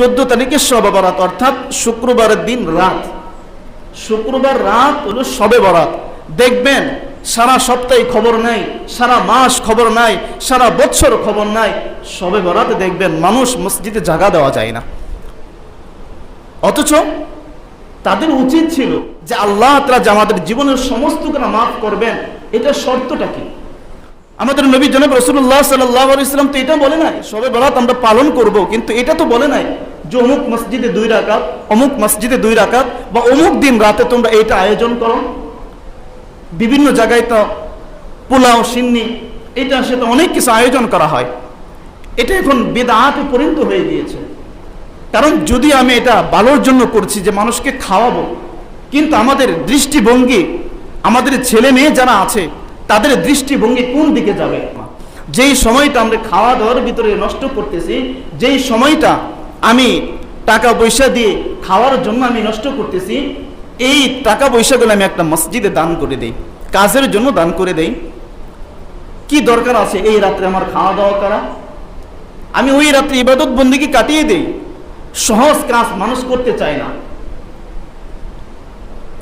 চোদ্দ তারিখে সবে বরাত, অর্থাৎ শুক্রবারের দিন রাত। শুক্রবার রাত হলো সবে বরাত। দেখবেন, সারা সপ্তাহে খবর নাই, সারা মাস খবর নাই, সারা বছর খবর নাই। সবে বরাতে দেখবেন মানুষ মসজিদে জাগা দেওয়া যায় না। অথচ তাদের উচিত ছিল যে আল্লাহ তারা আমাদের জীবনের সমস্ত মাফ করবেন। এটা শর্তটা কি? আমাদের নবী জনাব রসুল্লাহ সাল্লাহ ইসলাম তো এটা বলে নাই, সবে বরাত আমরা পালন করব, কিন্তু এটা তো বলে নাই যে অমুক মসজিদে দুই রাকাত, অমুক মসজিদে দুই রাকাত, বা অমুক দিন রাতে তোমরা এটা আয়োজন করো। বিভিন্ন জায়গায় তো পোলাও, সিন্নি, এটা সেটা অনেক কিছু আয়োজন করা হয়। এটা এখন বেদাতে পরিণত হয়ে গিয়েছে। কারণ যদি আমি এটা ভালোর জন্য করছি যে মানুষকে খাওয়াবো, কিন্তু আমাদের দৃষ্টিভঙ্গি, আমাদের ছেলে মেয়ে যারা আছে তাদের দৃষ্টিভঙ্গি কোন দিকে যাবে? যেই সময়টা আমরা খাওয়া দাওয়ার ভিতরে নষ্ট করতেছি, যেই সময়টা আমি টাকা পয়সা দিয়ে খাওয়ার জন্য আমি নষ্ট করতেছি, এই টাকা পয়সাগুলো আমি একটা মসজিদে দান করে দেই, কাজের জন্য দান করে দেই। কি দরকার আছে এই রাত্রে আমার খাওয়া দাওয়া করা? আমি ওই রাত্রে ইবাদত বন্দিকে কাটিয়ে দেই। সহজ কাজ মানুষ করতে চায় না।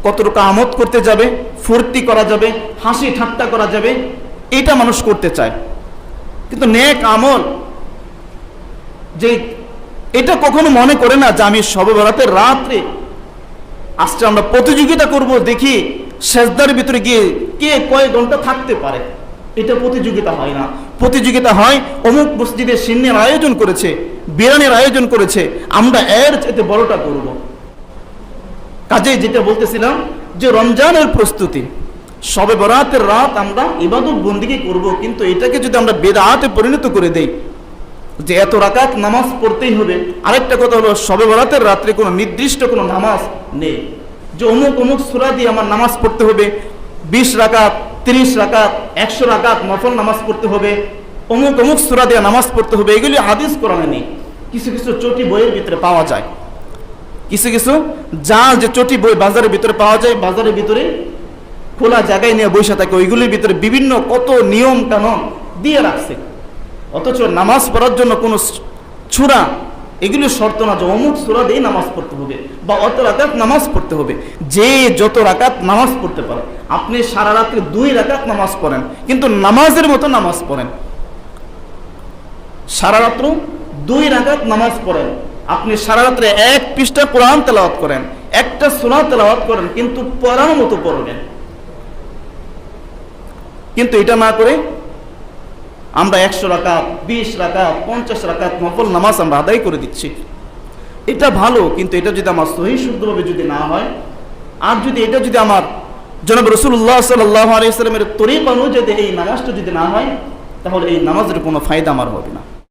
কতটুকু আমোদ করতে যাবে, ফুর্তি করা যাবে, হাসি ঠাট্টা করা যাবে, এটা মানুষ করতে চায়। কিন্তু নেক আমল যে এটা কখনো মনে করে না যে আমি সবে বেড়াতে রাত্রে আজকে আমরা প্রতিযোগিতা করব, দেখি সেজদার ভিতরে গিয়ে কে কয়েক ঘণ্টা থাকতে পারে। এটা প্রতিযোগিতা হয় না। প্রতিযোগিতা হয়, অমুক মসজিদে সিন্নের আয়োজন করেছে, বিরিয়ানির আয়োজন করেছে, আমরা এর চাইতে বড়টা করব। কাজে যেটা বলতেছিলাম যে রমজানের প্রস্তুতি, সবে বরাতের রাত আমরা ইবাদত বন্দিকে করব, কিন্তু এটাকে যদি আমরা বেদাতে পরিণত করে দেই, যে এত রাকাত নামাজ পড়তেই হবে। আরেকটা কথা হলো, সবে বরাতের রাত্রে কোনো নির্দিষ্ট কোনো নামাজ নেই। যে অমুক অমুক সুরা দিয়ে আমার নামাজ পড়তে হবে, বিশ রাকাত, তিরিশ রাকাত, একশো রাকাত নফল নামাজ পড়তে হবে, অমুক অমুক সুরা দিয়ে নামাজ পড়তে হবে, এগুলি হাদিস কোরআনে নেই। কিছু কিছু চটি বইয়ের ভিতরে পাওয়া যায়। কিছু কিছু যা যে চটি বই বাজারের ভিতরে পাওয়া যায়, বাজারের ভিতরে খোলা জায়গায় নিয়ে বসে থাকে, ওইগুলির ভিতরে বিভিন্ন কত নিয়ম কানুন দিয়ে রাখছে। অথচ নামাজ পড়ার জন্য কোনো ছুরা, এগুলি শর্ত না যে অমুক সুরা দিয়ে নামাজ পড়তে হবে বা অত রাকাত নামাজ পড়তে হবে। যে যত রাকাত নামাজ পড়তে পারে, আপনি সারা রাত্রে দুই রাকাত নামাজ পড়েন, কিন্তু নামাজের মতো নামাজ পড়েন। সারা রাত্র দুই রাকাত নামাজ পড়েন আপনি সারা রাত্রে এক পৃষ্ঠা কোরআন তেলাওয়াত করেন, একটা সোনা তেলাওয়াত করেন, কিন্তু পড়ার মতো পড়বেন। কিন্তু এটা না করে আমরা একশো রাকাত, বিশ রাকাত, পঞ্চাশ রাকাত নকল নামাজ আমরা আদায় করে দিচ্ছি। এটা ভালো, কিন্তু এটা যদি আমার সহি শুদ্ধভাবে যদি না হয়, আর যদি এটা যদি আমার জনাব রসুল্লাহ সাল্লাহ আলিয়া তরিক অনুযায়ী এই নামাজটা যদি না হয়, তাহলে এই নামাজের কোনো ফায়দা আমার হবে না।